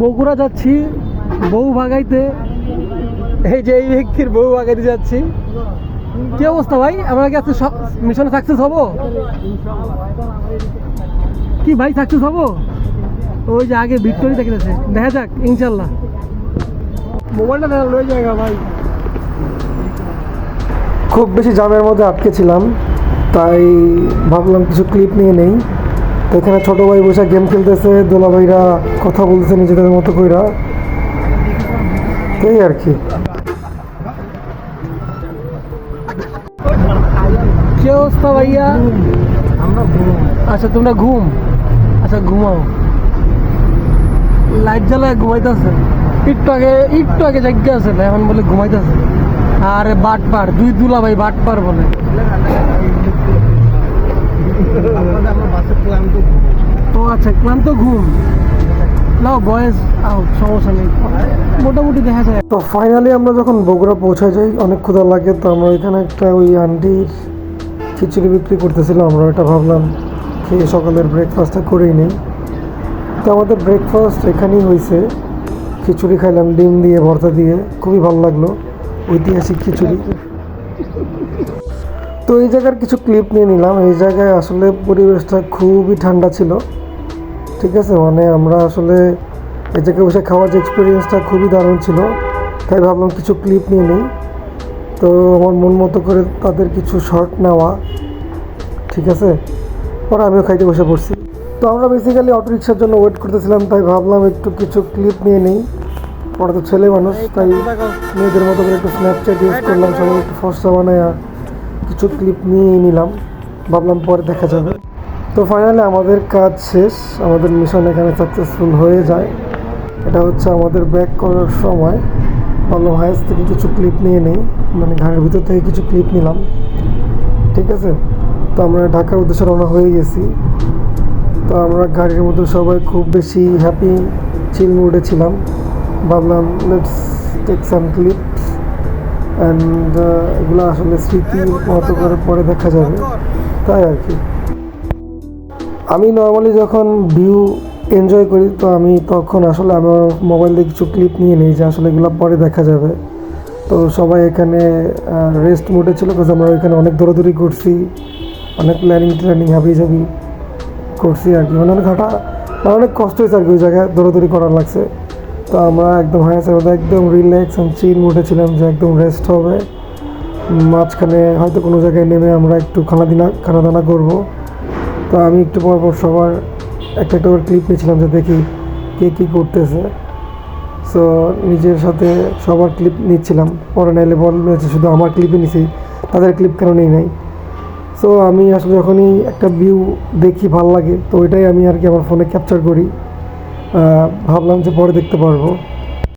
বগুড়া যাচ্ছি বউ ভাগাইতে। এই যে এই ব্যক্তির বউ ভাগাইতে যাচ্ছি। কি অবস্থা ভাই? আমরা কি আজকে মিশনে সাকসেস হব? কি ভাই সাকসেস হব? ওই যে আগে ভিক্টোরি দেখেছে দেখা যাক ইনশাল্লাহ। মোবাইলটা লয়ে জায়গা ভাই। খুব বেশি জামের মধ্যে আটকে ছিলাম তাই ভাবলাম কিছু ক্লিপ নিয়ে নেই। এখানে ছোট ভাই বসে গেম খেলতেছে, দোলা ভাইরা কথা বলতেছে নিজেদের মতো কইরা। এই আর কি। কি অবস্থা ভাইয়া? আচ্ছা তোমরা ঘুম? আচ্ছা ঘুমাও। লাইট জ্বালায় ঘুমাইতেছে। একটু আগে একটু আগে জায়গা আছে এখন বলে ঘুমাইতেছে। আরে বাট পার দুই দুলা ভাই বাট পার বলে। আচ্ছা ক্লান্ত ঘুম। নাও বয়েস আউট সমস্যা নেই। মোটামুটি দেখা যায়। তো ফাইনালি আমরা যখন বগুড়া পৌঁছে যাই, অনেক ক্ষুধা লাগে, তো আমরা এখানে একটা ওই আন্টির খিচুড়ি বিক্রি করতেছিল আমরা এটা ভাবলাম খেয়ে সকালের ব্রেকফাস্টটা করেই নেই। তো আমাদের ব্রেকফাস্ট এখানেই হয়েছে। খিচুড়ি খাইলাম, ডিম দিয়ে, ভর্তা দিয়ে। খুবই ভালো লাগল, ঐতিহাসিক খিচুড়ি। তো এই জায়গার কিছু ক্লিপ নিয়ে নিলাম। এই জায়গায় আসলে পরিবেশটা খুবই ঠান্ডা ছিল। ঠিক আছে মানে আমরা আসলে এই জায়গায় বসে খাওয়ার যে এক্সপিরিয়েন্সটা খুবই দারুণ ছিল তাই ভাবলাম কিছু ক্লিপ নিয়ে নিই। তো আমার মন মতো করে তাদের কিছু শর্ট নেওয়া ঠিক আছে? পরে আমিও খাইতে বসে পড়ছি। তো আমরা বেসিক্যালি অটো রিক্সার জন্য ওয়েট করতেছিলাম তাই ভাবলাম একটু কিছু ক্লিপ নিয়ে নিই। পরে তো ছেলে মানুষ তাই মেয়েদের মতো করে একটু স্ন্যাপচ্যাট ইউজ করলাম সবাই একটু ফর্সা বানায় কিছু ক্লিপ নিয়েই নিলাম। ভাবলাম পরে দেখা যাবে। তো ফাইনালি আমাদের কাজ শেষ। আমাদের মিশন এখানে সাকসেসফুল হয়ে যায়। এটা হচ্ছে আমাদের ব্যাক করার সময়। ভাবলাম হাইস থেকে কিছু ক্লিপ নিয়ে নেই। মানে ঘাড়ের ভিতর থেকে কিছু ক্লিপ নিলাম। ঠিক আছে? তো আমরা ঢাকার উদ্দেশ্যে রওনা হয়ে গেছি। তো আমরা গাড়ির মধ্যে সবাই খুব বেশি হ্যাপি চিল মুডে ছিলাম। ভাবলাম let's take some clips and এগুলো আসলে স্মৃতি মতো করে পরে দেখা যাবে। তাই আর কি। আমি নর্মালি যখন ভিউ এনজয় করি, তো আমি তখন আসলে আমার মোবাইল দিয়ে কিছু ক্লিপ নিয়ে নিই, যে আসলে এগুলো পরে দেখা যাবে। তো সবাই এখানে রেস্ট মোডে ছিল বিকজ আমরা এখানে অনেক দৌড়াদৌড়ি করছি, অনেক প্ল্যানিং ট্ল্যানিং হাবি জাবি করছি আর কি। মানে অনেক হাঁটা মানে অনেক কষ্ট হয়েছে আর কি ওই জায়গায় দৌড়াদৌড়ি করার লাগছে। তো আমরা একদম হায়াসের মধ্যে একদম রিল্যাক্স চিল মুডে ছিলাম যে একদম রেস্ট হবে। মাঝখানে হয়তো কোনো জায়গায় নেমে আমরা একটু খানা দিনা খানা দানা করব। তো আমি একটু পর পর সবার একটা একটা ক্লিপ নিয়েছিলাম যে দেখি কে কী করতেছে। সো নিজের সাথে সবার ক্লিপ নিচ্ছিলাম। পরে নাইলে বলবে যে শুধু আমার ক্লিপই নিছি, তাদের ক্লিপ কেন নেই নাই? সো আমি আসলে যখনই একটা ভিউ দেখি ভালো লাগে, তো ওইটাই আমি আর কি আমার ফোনে ক্যাপচার করি। ভাবলাম যে পরে দেখতে পারব।